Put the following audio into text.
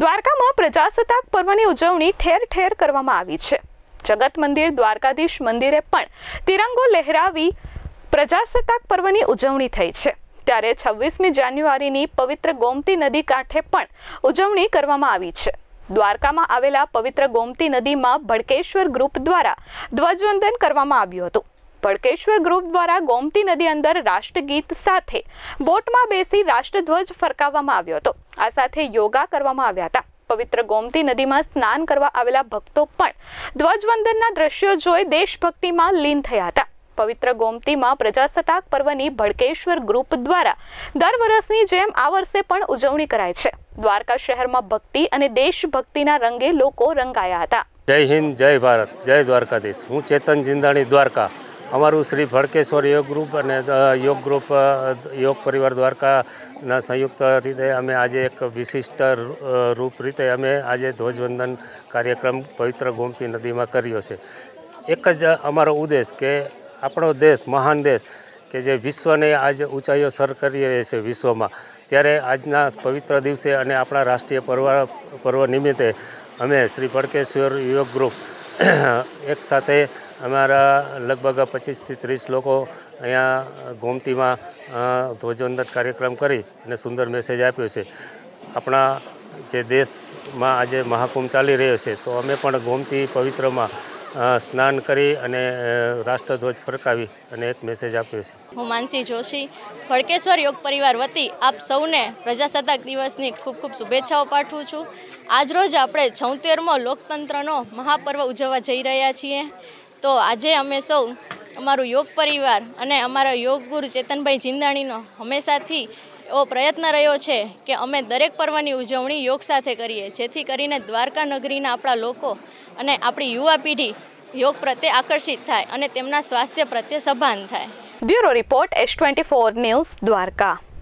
દ્વારકામાં પ્રજાસત્તાક પર્વની ઉજવણી ઠેર ઠેર કરવામાં આવી છે. જગત મંદિર, દ્વારકાધીશ મંદિરે પણ તિરંગો લહેરાવી પ્રજાસત્તાક પર્વની ઉજવણી થઈ છે. ત્યારે છવ્વીસમી જાન્યુઆરીની પવિત્ર ગોમતી નદી કાંઠે પણ ઉજવણી કરવામાં આવી છે. દ્વારકામાં આવેલા પવિત્ર ગોમતી નદીમાં ભડકેશ્વર ગ્રુપ દ્વારા ધ્વજવંદન કરવામાં આવ્યું હતું. ભડકેશ્વર ગ્રુપ દ્વારા ગોમતી નદી અંદર રાષ્ટ્રગીત સાથે બોટમાં બેસી રાષ્ટ્રધ્વજ ફરકાવવામાં આવ્યો હતો. આ સાથે યોગા કરવામાં આવ્યા હતા. પવિત્ર ગોમતી નદીમાં સ્નાન કરવા આવેલા ભક્તો પણ ધ્વજવંદનના દ્રશ્યો જોઈ દેશભક્તિમાં લીન થયા હતા. પવિત્ર ગોમતીમાં પ્રજાસત્તાક પર્વની ભડકેશ્વર ગ્રુપ દ્વારા દર વર્ષની જેમ આ વર્ષે પણ ઉજવણી કરાય છે. દ્વારકા શહેરમાં ભક્તિ અને દેશભક્તિના રંગે લોકો રંગાયા હતા. જય હિન્દ, જય ભારત, જય દ્વારકાધીશ. હું ચેતન જિંદાણી, દ્વારકા. અમારું શ્રી ભડકેશ્વર યોગ ગ્રુપ અને યોગ ગ્રુપ યોગ પરિવાર દ્વારકાના સંયુક્ત રીતે અમે આજે એક વિશિષ્ટ રૂપ રીતે અમે આજે ધ્વજવંદન કાર્યક્રમ પવિત્ર ગોમતી નદીમાં કર્યો છે. એક જ અમારો ઉદ્દેશ કે આપણો દેશ મહાન દેશ કે જે વિશ્વને આજ ઊંચાઈઓ સર કરી રહી છે વિશ્વમાં. ત્યારે આજના પવિત્ર દિવસે અને આપણા રાષ્ટ્રીય પર્વ પર્વ નિમિત્તે અમે શ્રી ભડકેશ્વર યોગ ગ્રુપ એક સાથે અમારા લગભગ પચીસથી ત્રીસ લોકો અહીંયા ગોમતીમાં ધ્વજવંદન કાર્યક્રમ કરી અને સુંદર મેસેજ આપ્યો છે. આપણા જે દેશમાં આજે મહાકુંભ ચાલી રહ્યો છે, તો અમે પણ ગોમતી પવિત્રમાં સ્નાન કરી અને રાષ્ટ્રધ્વજ ફરકાવી અને એક મેસેજ આપ્યો છે. હું માનસી જોશી, ફળકેશ્વર યોગ પરિવાર વતી આપ સૌને પ્રજાસત્તાક દિવસની ખૂબ ખૂબ શુભેચ્છાઓ પાઠવું છું. આજરોજ આપણે છોતેરમો લોકતંત્રનો મહાપર્વ ઉજવવા જઈ રહ્યા છીએ. તો આજે અમે સૌ અમારું યોગ પરિવાર અને અમારા યોગ ગુરુ ચેતનભાઈ જિંદાણીનો હંમેશાથી એવો પ્રયત્ન રહ્યો છે કે અમે દરેક પર્વની ઉજવણી યોગ સાથે કરીએ, જેથી કરીને દ્વારકા નગરીના આપણા લોકો અને આપણી યુવા પેઢી યોગ પ્રત્યે આકર્ષિત થાય અને તેમના સ્વાસ્થ્ય પ્રત્યે સભાન થાય. Bureau report S twenty four news Dwarka.